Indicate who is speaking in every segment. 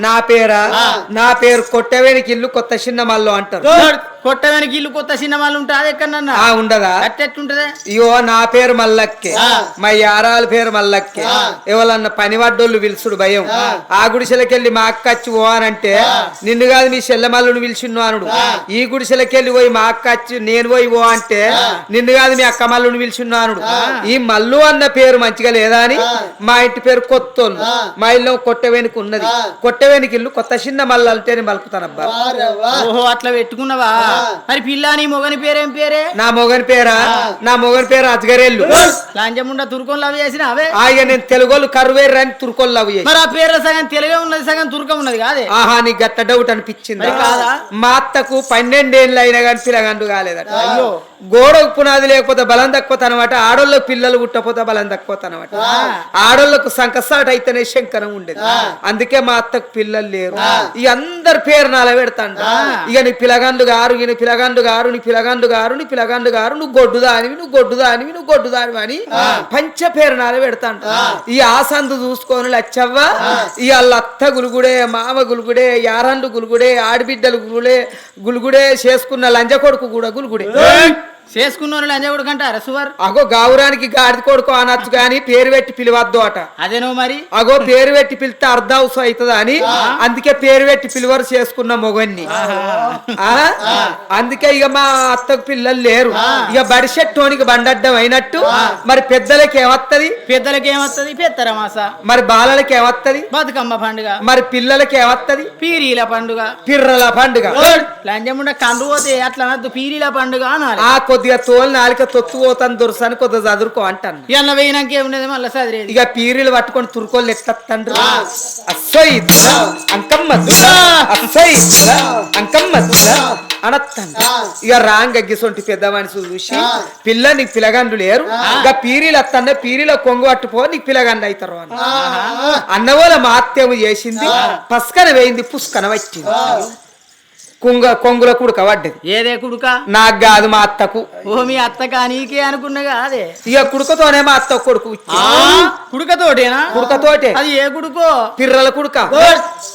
Speaker 1: నా పేరా? నా పేరు కొట్టవేనికి ఇల్లు కొత్త చిన్న మల్లు
Speaker 2: కొట్టడానికి ఇల్లు కొత్త సినిమాలు ఉంటా అది ఎక్కడన్నా
Speaker 1: ఉండదా?
Speaker 2: అట్టెట్టుంటదే
Speaker 1: ఇయో నా పేరు మల్లక్కే. మా యారాల పేరు మల్లక్కే. ఎవరన్నా పని పడ్డోళ్ళు పిలుచుడు భయం. ఆ. గుడిసెలకెళ్ళి మా అక్క వచ్చి ఓ అనంటే నిన్ను కాదు మీ చెల్లెమల్లుని పిలిచిన్ను అనుడు. ఈ గుడిసెలకెళ్ళి పోయి మా అక్క వచ్చి నేను పోయి ఓ అంటే నిన్ను కాదు మీ అక్క మల్లుని పిలిచిన్ను అనుడు. ఈ మల్లు అన్న పేరు మంచిగా లేదా అని మా ఇంటి పేరు కొత్తోళ్ళు. మా ఇల్లు కొట్టవేనికి ఉన్నది. కొట్టవేనికి ఇల్లు కొత్త చిన్న మల్ల అంటేనే మలుపుతానబ్బా.
Speaker 2: ఓహో అట్లా పెట్టుకున్నావా? మరి పిల్ల నీ మొగని పేరేం పేరే?
Speaker 1: నా మొగని పేరా? నా మొగని పేరు అజ్గరేళ్ళు.
Speaker 2: లాంజముండ తురుకొని లవ్ చేసిన అవే?
Speaker 1: ఆయన నేను తెలుగోళ్ళు కరువేరు అని తురుకోళ్ళు అవి చేసి.
Speaker 2: మరి ఆ పేర్ల సగం తెలుగే ఉన్నది సగం తుర్కం ఉన్నది కాదే?
Speaker 1: ఆహా నీ గట్ట డౌట్ అనిపించింది? మా అత్తకు పన్నెండేళ్ళు అయినా కానీ పిల్లగండు కాలేదట. అయ్యో. గోడకు పునాది లేకపోతే బలం తక్కువ అనమాట ఆడోళ్ళకు పిల్లలు పుట్టపోతే బలం తక్కువ అనమాట ఆడోళ్ళకు సంకసాట అయితేనే శంకరం ఉండేది. అందుకే మా అత్తకు పిల్లలు లేరు. ఈ అందరి పేరు నాల పెడతాండ. ఇక నీ పిలగండు గారు నీ పిలగండు గారు నీ పిలగండు గారు నీ పిలగండు గారు నువ్వు గొడ్డుదానివి నువ్వు గొడ్డుదానివి నువ్వు గొడ్డుదానివి అని పంచ పేరు నాల పెడతాంట ఈ ఆసందు చూసుకొని లచ్చవ్వ ఈ వాళ్ళ అత్త గులుగుడే మామ గులుగుడే యారండు గులుగుడే ఆడబిడ్డలు గులుగుడే గులుగుడే చేసుకున్న లంజ కొడుకు కూడా గులుగుడే.
Speaker 2: చేసుకున్న లంజగుడు కంటారా సువర్?
Speaker 1: అగో గావురానికి గాడిద కొడుకు అనొచ్చు గాని పేరు పెట్టి పిలవద్దు అట.
Speaker 2: అదేనో మరి?
Speaker 1: అగో పేరు పెట్టి పిలిస్తే అర్ధావసం అవుతుంది అని? అందుకే పేరు పెట్టి పిలువరు చేసుకున్న మొగన్ని? అందుకే ఇక మా అత్తకు పిల్లలు లేరు. ఇక బడిసెట్టోనికి బండడ్డం అయినట్టు. మరి పెద్దలకి ఏమత్తది?
Speaker 2: పెద్దలకి ఏమత్తది? పెత్తర మాస?
Speaker 1: మరి బాలలకి ఏమత్తది?
Speaker 2: బతుకమ్మ పండుగ.
Speaker 1: మరి పిల్లలకి ఏమత్తది?
Speaker 2: పీరీల పండుగ.
Speaker 1: పిర్రల పండుగ.
Speaker 2: లంజముండ కండు పోతే అట్లా పీరీల పండుగ అనాలి.
Speaker 1: కొద్దిగా తోలు నాలిక తొత్తు పోతాను దొరసాని కొద్దిగా చదువుకో అంటాను.
Speaker 2: ఇవాళ వేయినాక ఏమున్నది మళ్ళీ చదివేది
Speaker 1: ఇక పీరీలు పట్టుకొని తురుకోళ్ళు ఎత్తండ్రు అస్సోయి అంకమ్మ అస్సోయి అంకమ్మ అనత్తండ్రు. ఇక రాంగ్ అగ్గిసొంటి పెద్ద మనిషి చూసి పిల్ల నీకు పిలగండు లేరు. ఇక పీరీలు అత్తన్న పీరీల కొంగు పట్టుపో నీకు పిలగండు అవుతారు అని. అన్నవోల మాత్యము చేసింది పస్కన వేయింది పుస్కన వచ్చింది కుంగ కొంగుల కుడక పడ్డది.
Speaker 2: ఏదే కుడుక?
Speaker 1: నాకు కాదు మా అత్తకు.
Speaker 2: ఓ మీ అత్తక నీకే అనుకున్నగా అదే?
Speaker 1: ఇక కుడుకతోనే మా అత్త కొడుకు.
Speaker 2: కుడుకతోటేనా?
Speaker 1: కుడుకతోటే.
Speaker 2: అది ఏ కుడుకో?
Speaker 1: పిర్రల కుడుక.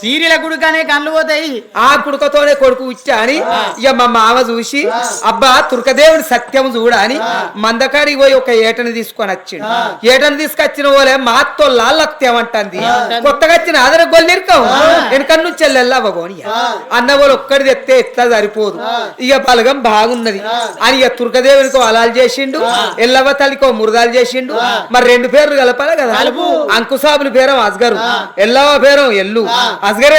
Speaker 2: పీరీల కుడుకనే కళ్ళు పోతాయి.
Speaker 1: ఆ కుడుకతోనే కొడుకు ఇచ్చా అని ఇక మా మామ చూసి అబ్బా తుర్కదేవుని సత్యం చూడ అని మందకాడికి పోయి ఒక ఏటని తీసుకొని వచ్చిండు. ఏటని తీసుకొచ్చిన పోలే మా అత్తో లాళ్ళకు తేమంటుంది కొత్తగా వచ్చిన ఆదర గొల్లిరికం వెనక నుంచి వెళ్ళవగోని అన్న వాళ్ళు ఒక్కడి తెస్తే ఎట్లా సరిపోదు. ఇక బలగం బాగున్నది. అని ఇక తుర్కదేవునికి అలాలు చేసిండు ఎల్లవ తల్లికో మురదాలు చేసిండు. మరి రెండు పేర్లు కలపాలి కదా? అంకుసాబుల పేరం అస్గరు. ఎల్లవ పేరం ఎల్లు. అస్గరే